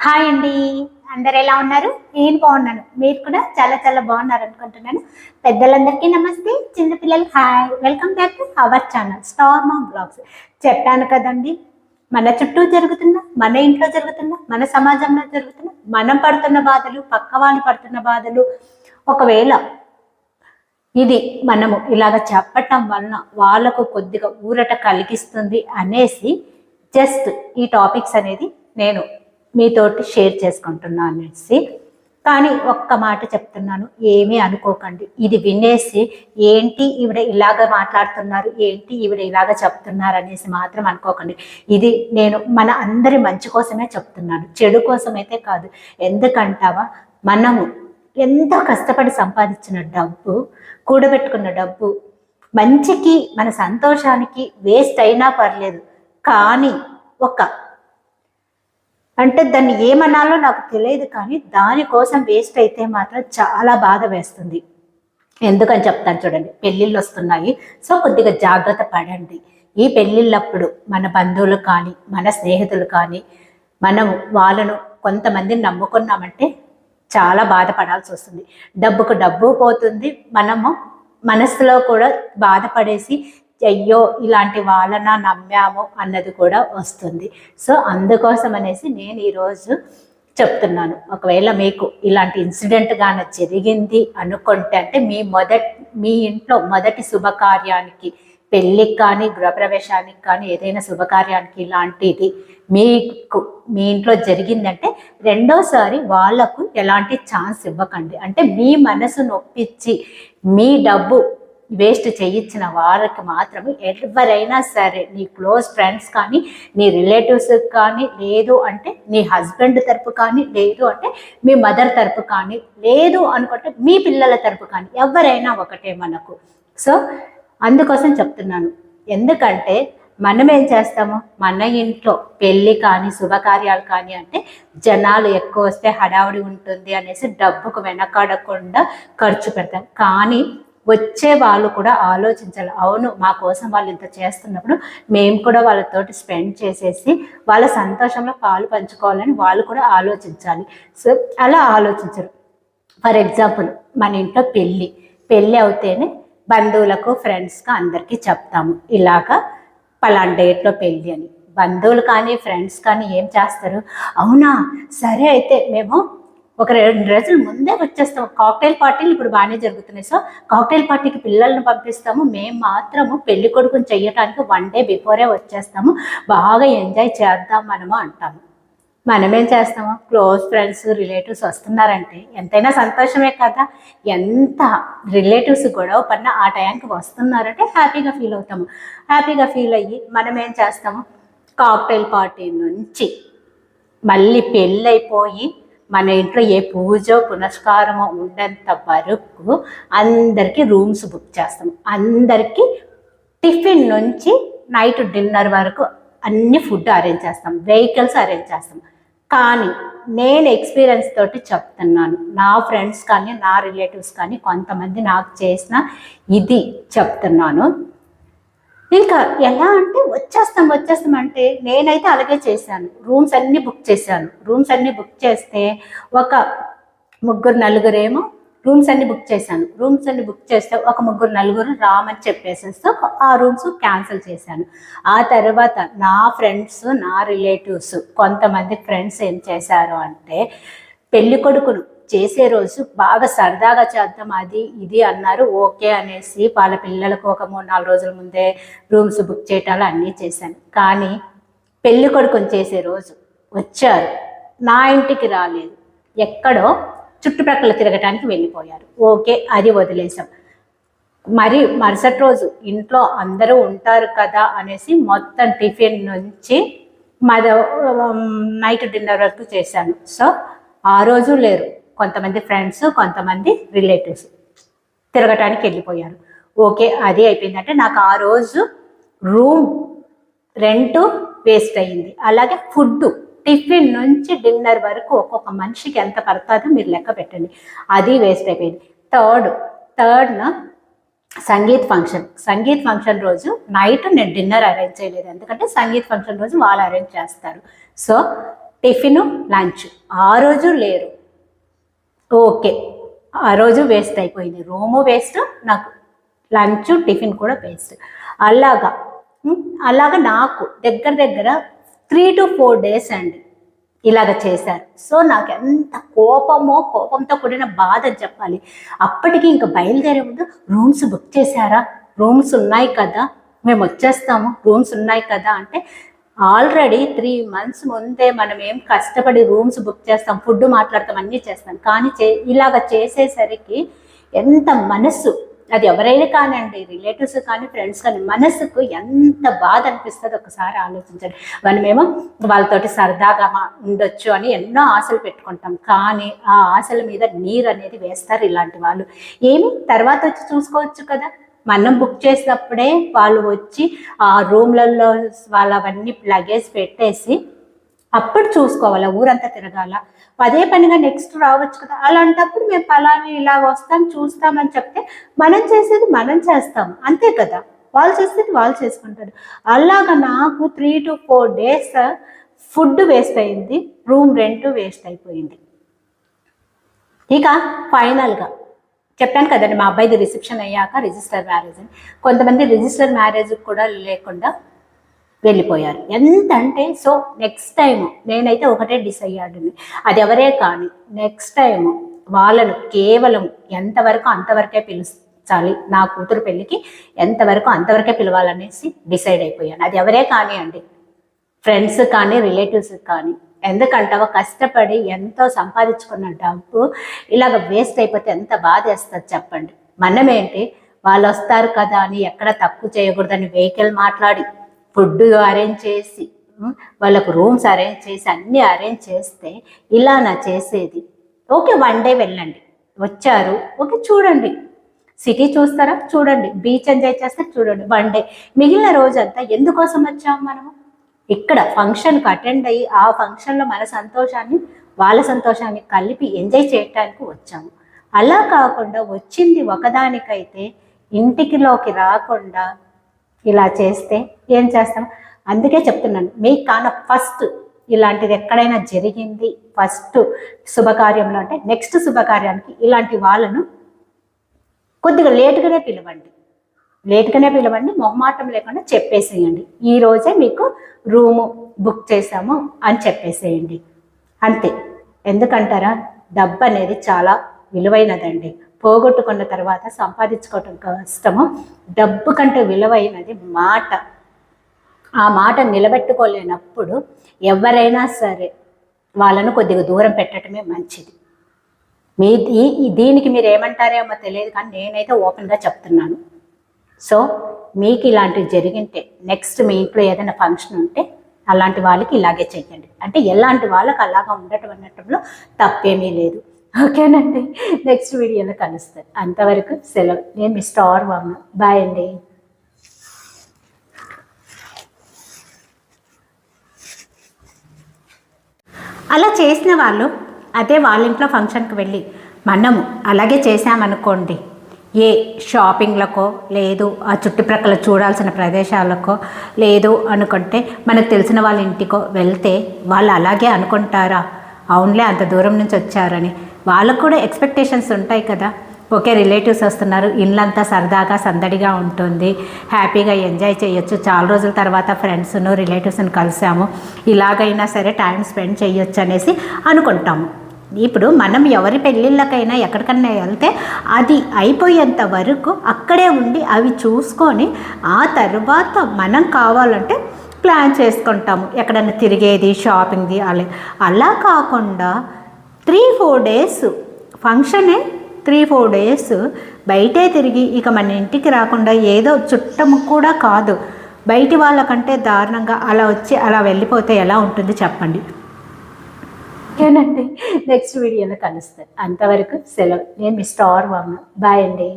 Hi అండి. అందరు ఎలా ఉన్నారు? నేను బాగున్నాను. మీరు కూడా చాలా చాలా బాగున్నారు అనుకుంటున్నాను. పెద్దలందరికీ నమస్తే. చిన్నపిల్లలు hi welcome back to our channel star మా బ్లాగ్స్ చెప్పాను కదండి మన చుట్టూ జరుగుతున్న మన ఇంట్లో జరుగుతున్న మన సమాజంలో జరుగుతున్న మనం పడుతున్న బాధలు పక్క వాళ్ళు పడుతున్న బాధలు ఒకవేళ ఇది మనము ఇలాగ చెప్పటం వలన వాళ్ళకు కొద్దిగా ఊరట కలిగిస్తుంది అనేసి జస్ట్ ఈ టాపిక్స్ అనేది నేను మీతోటి షేర్ చేసుకుంటున్నాను అనేసి. కానీ ఒక్క మాట చెప్తున్నాను ఏమీ అనుకోకండి. ఇది వినేసి ఏంటి ఈవిడ ఇలాగ మాట్లాడుతున్నారు ఏంటి ఈవిడ ఇలాగ చెప్తున్నారు అనేసి మాత్రం అనుకోకండి. ఇది నేను మన అందరి మంచి కోసమే చెప్తున్నాను. చెడు కోసమైతే కాదు. ఎందుకంటావా? మనము ఎంతో కష్టపడి సంపాదించిన డబ్బు కూడబెట్టుకున్న డబ్బు మంచికి మన సంతోషానికి వేస్ట్ అయినా పర్లేదు. కానీ ఒక అంటే దాన్ని ఏమనాలో నాకు తెలియదు కానీ దానికోసం వేస్ట్ అయితే మాత్రం చాలా బాధ వేస్తుంది. ఎందుకని చెప్తాను చూడండి. పెళ్ళిళ్ళు వస్తున్నాయి. సో కొద్దిగా జాగ్రత్త పడండి. ఈ పెళ్ళిళ్ళప్పుడు మన బంధువులు కానీ మన స్నేహితులు కానీ మనం వాళ్ళను కొంతమందిని నమ్ముకున్నామంటే చాలా బాధపడాల్సి వస్తుంది. డబ్బుకు డబ్బు పోతుంది. మనము మనసులో కూడా బాధపడేసి అయ్యో ఇలాంటి వాళ్ళన నమ్మాము అన్నది కూడా వస్తుంది. సో అందుకోసం అనేసి నేను ఈరోజు చెప్తున్నాను. ఒకవేళ మీకు ఇలాంటి ఇన్సిడెంట్ గాన జరిగింది అనుకుంటే అంటే మీ మొదటి మీ ఇంట్లో మొదటి శుభకార్యానికి పెళ్ళికి కానీ గృహప్రవేశానికి కానీ ఏదైనా శుభకార్యానికి ఇలాంటిది మీకు మీ ఇంట్లో జరిగిందంటే రెండోసారి వాళ్ళకు ఎలాంటి ఛాన్స్ ఇవ్వకండి. అంటే మీ మనసు నొప్పించి మీ డబ్బు వేస్ట్ చేయించిన వాళ్ళకి మాత్రమే ఎవరైనా సరే నీ క్లోజ్ ఫ్రెండ్స్ కానీ నీ రిలేటివ్స్ కానీ లేదు అంటే నీ హస్బెండ్ తరపు కానీ లేదు అంటే మీ మదర్ తరపు కానీ లేదు అనుకుంటే మీ పిల్లల తరపు కానీ ఎవరైనా ఒకటే మనకు. సో అందుకోసం చెప్తున్నాను. ఎందుకంటే మనం ఏం చేస్తాము? మన ఇంట్లో పెళ్ళి కానీ శుభకార్యాలు కానీ అంటే జనాలు ఎక్కువ వస్తే హడావుడి ఉంటుంది అనేసి డబ్బుకు వెనకాడకుండా ఖర్చు పెడతాం. కానీ వచ్చే వాళ్ళు కూడా ఆలోచించాలి అవును మా కోసం వాళ్ళు ఇంత చేస్తున్నప్పుడు మేము కూడా వాళ్ళతోటి స్పెండ్ చేసేసి వాళ్ళ సంతోషంలో పాలు పంచుకోవాలని వాళ్ళు కూడా ఆలోచించాలి. సో అలా ఆలోచించరు. ఫర్ ఎగ్జాంపుల్ మన ఇంట్లో పెళ్ళి పెళ్ళి అవుతేనే బంధువులకు ఫ్రెండ్స్కి అందరికీ చెప్తాము ఇలాగా పలానా డేట్లో పెళ్ళి అని. బంధువులు కానీ ఫ్రెండ్స్ కానీ ఏం చేస్తారు? అవునా సరే అయితే మేము ఒక రెండు రోజులు ముందే వచ్చేస్తాం. కాక్టైల్ పార్టీలు ఇప్పుడు బాగానే జరుగుతున్నాయి. సో కాక్టైల్ పార్టీకి పిల్లల్ని పంపిస్తాము. మేము మాత్రము పెళ్ళి కొడుకుని చెయ్యటానికి వన్ డే బిఫోరే వచ్చేస్తాము. బాగా ఎంజాయ్ చేద్దాం మనము అంటాము. మనమేం చేస్తాము? క్లోజ్ ఫ్రెండ్స్ రిలేటివ్స్ వస్తున్నారంటే ఎంతైనా సంతోషమే కదా. ఎంత రిలేటివ్స్ గొడవ పడిన ఆ టైంకి వస్తున్నారంటే హ్యాపీగా ఫీల్ అవుతాము. హ్యాపీగా ఫీల్ అయ్యి మనం ఏం చేస్తాము? కాక్టైల్ పార్టీ నుంచి మళ్ళీ పెళ్ళైపోయి మన ఇంట్లో ఏ పూజ పునస్కారమో ఉండేంత వరకు అందరికీ రూమ్స్ బుక్ చేస్తాం. అందరికీ టిఫిన్ నుంచి నైట్ డిన్నర్ వరకు అన్ని ఫుడ్ అరేంజ్ చేస్తాం. వెహికల్స్ అరేంజ్ చేస్తాం. కానీ నేను ఎక్స్పీరియన్స్ తోటి చెప్తున్నాను. నా ఫ్రెండ్స్ కానీ నా రిలేటివ్స్ కానీ కొంతమంది నాకు చేసిన ఇది చెప్తున్నాను. ఇంకా ఎలా అంటే వచ్చేస్తాం వచ్చేస్తాం అంటే నేనైతే అలాగే చేశాను. రూమ్స్ అన్నీ బుక్ చేశాను. రూమ్స్ అన్నీ బుక్ చేస్తే ఒక ముగ్గురు నలుగురేమో రూమ్స్ అన్ని బుక్ చేశాను. రూమ్స్ అన్ని బుక్ చేస్తే ఒక ముగ్గురు నలుగురు రామని చెప్పేసేస్తే ఆ రూమ్స్ క్యాన్సిల్ చేశాను. ఆ తర్వాత నా ఫ్రెండ్స్ నా రిలేటివ్స్ కొంతమంది ఫ్రెండ్స్ ఏం చేశారు అంటే పెళ్ళి కొడుకును చేసే రోజు బాగా సరదాగా చేద్దాం అది ఇది అన్నారు. ఓకే అనేసి వాళ్ళ పిల్లలకు ఒక మూడు నాలుగు రోజుల ముందే రూమ్స్ బుక్ చేయటాలు అన్నీ చేశాను. కానీ పెళ్ళి కొడుకుని చేసే రోజు వచ్చారు. నా ఇంటికి రాలేదు. ఎక్కడో చుట్టుప్రక్కల తిరగటానికి వెళ్ళిపోయారు. ఓకే అది వదిలేసాం మరి మరుసటి రోజు ఇంట్లో అందరూ ఉంటారు కదా అనేసి మొత్తం టిఫిన్ నుంచి మద నైట్ డిన్నర్ వరకు చేశాను. సో ఆ రోజు లేరు. కొంతమంది ఫ్రెండ్స్ కొంతమంది రిలేటివ్స్ తిరగటానికి వెళ్ళిపోయారు. ఓకే అది అయిపోయిందంటే నాకు ఆ రోజు రూమ్ రెంట్ వేస్ట్ అయ్యింది. అలాగే ఫుడ్ టిఫిన్ నుంచి డిన్నర్ వరకు ఒక్కొక్క మనిషికి ఎంత పడుతుందో మీరు లెక్క పెట్టండి. అది వేస్ట్ అయిపోయింది. థర్డ్ థర్డ్న సంగీత్ ఫంక్షన్ సంగీత్ ఫంక్షన్ రోజు నైట్ నేను డిన్నర్ అరేంజ్ చేయలేదు. ఎందుకంటే సంగీత్ ఫంక్షన్ రోజు వాళ్ళు అరేంజ్ చేస్తారు. సో టిఫిన్ లంచ్ ఆ రోజు లేరు. ఓకే. ఆ రోజు వేస్ట్ అయిపోయింది. రూము వేస్ట్ నాకు లంచ్ టిఫిన్ కూడా వేస్ట్. అలాగా అలాగా నాకు దగ్గర దగ్గర త్రీ టు ఫోర్ డేస్ అండి ఇలాగ చేశారు. సో నాకు ఎంత కోపమో కోపంతో కూడిన బాధ చెప్పాలి. అప్పటికి ఇంకా బయలుదేరే ముందు రూమ్స్ బుక్ చేశారా? రూమ్స్ ఉన్నాయి కదా మేము వచ్చేస్తాము రూమ్స్ ఉన్నాయి కదా అంటే ఆల్రెడీ త్రీ మంత్స్ ముందే మనం ఏం కష్టపడి రూమ్స్ బుక్ చేస్తాం ఫుడ్ మాట్లాడతాం అన్నీ చేస్తాం. కానీ చే ఇలాగ చేసేసరికి ఎంత మనస్సు అది ఎవరైనా కానివ్వండి రిలేటివ్స్ కానీ ఫ్రెండ్స్ కానీ మనసుకు ఎంత బాధ అనిపిస్తుంది ఒకసారి ఆలోచించండి. మనమేమో వాళ్ళతోటి సరదాగా ఉండొచ్చు అని ఎన్నో ఆశలు పెట్టుకుంటాం. కానీ ఆ ఆశల మీద నీరు అనేది వేస్తారు ఇలాంటి వాళ్ళు. ఏమి? తర్వాత వచ్చి చూసుకోవచ్చు కదా. మనం బుక్ చేసినప్పుడే వాళ్ళు వచ్చి ఆ రూమ్లలో వాళ్ళవన్నీ లగేజ్ పెట్టేసి అప్పుడు చూసుకోవాలి ఊరంతా తిరగాల. అదే పనిగా నెక్స్ట్ రావచ్చు కదా. అలాంటప్పుడు మేము పలాని ఇలా వస్తాం చూస్తామని చెప్తే మనం చేసేది మనం చేస్తాం. అంతే కదా. వాళ్ళు చేసేది వాళ్ళు చేసుకుంటారు. అలాగా నాకు three two four days food waste అయింది రూమ్ రెంట్ వేస్ట్ అయిపోయింది. ఇక ఫైనల్గా చెప్పాను కదండి మా అబ్బాయిది రిసెప్షన్ అయ్యాక రిజిస్టర్ మ్యారేజ్ అని. కొంతమంది రిజిస్టర్ మ్యారేజ్ కూడా లేకుండా వెళ్ళిపోయారు. ఎంత అంటే సో నెక్స్ట్ టైం నేనైతే ఒకటే డిస్ అయ్యాడుని అది ఎవరే కానీ నెక్స్ట్ టైం వాళ్ళను కేవలం ఎంతవరకు అంతవరకే పిలుచాలి నా కూతురు పెళ్ళికి ఎంతవరకు అంతవరకే పిలవాలనేసి డిసైడ్ అయిపోయాను. అది ఎవరే కానీ అండి ఫ్రెండ్స్ కానీ రిలేటివ్స్ కానీ ఎందుకంటావో కష్టపడి ఎంతో సంపాదించుకున్న డబ్బు ఇలాగ వేస్ట్ అయిపోతే ఎంత బాధ వేస్తుంది చెప్పండి. మనమేంటి? వాళ్ళు వస్తారు కదా అని ఎక్కడ తక్కువ చేయకూడదని వెహికల్ మాట్లాడి ఫుడ్ అరేంజ్ చేసి వాళ్ళకు రూమ్స్ అరేంజ్ చేసి అన్నీ అరేంజ్ చేస్తే ఇలా నా చేసేది? ఓకే వన్ డే వెళ్ళండి. వచ్చారు ఓకే చూడండి. సిటీ చూస్తారా? చూడండి. బీచ్ ఎంజాయ్ చేస్తే చూడండి. One day. మిగిలిన రోజంతా ఎందుకోసం వచ్చాము మనము? ఇక్కడ ఫంక్షన్కి అటెండ్ అయ్యి ఆ ఫంక్షన్లో మన సంతోషాన్ని వాళ్ళ సంతోషాన్ని కలిపి ఎంజాయ్ చేయటానికి వచ్చాము. అలా కాకుండా వచ్చింది ఒకదానికైతే ఇంటికిలోకి రాకుండా ఇలా చేస్తే ఏం చేస్తాం? అందుకే చెప్తున్నాను మీకు కాన ఫస్ట్ ఇలాంటిది ఎక్కడైనా జరిగింది ఫస్ట్ శుభకార్యంలో అంటే నెక్స్ట్ శుభకార్యానికి ఇలాంటి వాళ్ళను కొద్దిగా లేటుగానే పిలవండి. లేట్గానే పిలవండి మొహమాటం లేకుండా చెప్పేసేయండి. ఈ రోజే మీకు రూము బుక్ చేసాము అని చెప్పేసేయండి. అంతే. ఎందుకంటారా? డబ్బు అనేది చాలా విలువైనదండి. పోగొట్టుకున్న తర్వాత సంపాదించుకోవటం కష్టము. డబ్బు కంటే విలువైనది మాట. ఆ మాట నిలబెట్టుకోలేనప్పుడు ఎవరైనా సరే వాళ్ళను కొద్దిగా దూరం పెట్టడమే మంచిది. మీ దీనికి మీరు ఏమంటారేమో తెలియదు కానీ నేనైతే ఓపెన్గా చెప్తున్నాను. సో మీకు ఇలాంటివి జరిగింటే నెక్స్ట్ మీ ఇంట్లో ఏదైనా ఫంక్షన్ ఉంటే అలాంటి వాళ్ళకి ఇలాగే చెయ్యండి. అంటే ఎలాంటి వాళ్ళకి అలాగా ఉండటం అన్నటంలో తప్పేమీ లేదు. ఓకేనండి. నెక్స్ట్ వీడియోలో కలుస్తాను. అంతవరకు సెలవు. నేను మీ స్టార్ వామ్మ. బాయ్ అండి. అలా చేసిన వాళ్ళు అదే వాళ్ళ ఇంట్లో ఫంక్షన్కి వెళ్ళి మనము అలాగే చేసామనుకోండి ఏ షాపింగ్లకో లేదు ఆ చుట్టుప్రక్కల చూడాల్సిన ప్రదేశాలకో లేదు అనుకుంటే మనకు తెలిసిన వాళ్ళ ఇంటికో వెళ్తే వాళ్ళు అలాగే అనుకుంటారా? అవునులే అంత దూరం నుంచి వచ్చారని. వాళ్ళకు కూడా ఎక్స్పెక్టేషన్స్ ఉంటాయి కదా. ఓకే రిలేటివ్స్ వస్తున్నారు. ఇల్లంతా సరదాగా సందడిగా ఉంటుంది. హ్యాపీగా ఎంజాయ్ చేయొచ్చు. చాలా రోజుల తర్వాత ఫ్రెండ్స్ను రిలేటివ్స్ని కలిసాము. ఇలాగైనా సరే టైం స్పెండ్ చేయొచ్చు అనేసి అనుకుంటాము. ఇప్పుడు మనం ఎవరి పెళ్ళిళ్ళకైనా ఎక్కడికైనా వెళ్తే అది అయిపోయేంత వరకు అక్కడే ఉండి అవి చూసుకొని ఆ తర్వాత మనం కావాలంటే ప్లాన్ చేసుకుంటాము. ఎక్కడైనా తిరిగేది షాపింగ్ది అలా అలా కాకుండా త్రీ ఫోర్ డేస్ ఫంక్షనే త్రీ ఫోర్ డేస్ బయటే తిరిగి ఇక మన ఇంటికి రాకుండా ఏదో చుట్టము కూడా కాదు. బయటి వాళ్ళకంటే దారుణంగా అలా వచ్చి అలా వెళ్ళిపోతే ఎలా ఉంటుంది చెప్పండి? ఓకేనండి. నెక్స్ట్ వీడియోలో కలుస్తాను. అంతవరకు సెలవు. నేను మీ స్టార్ వమ్మ. బాయ్ అండి.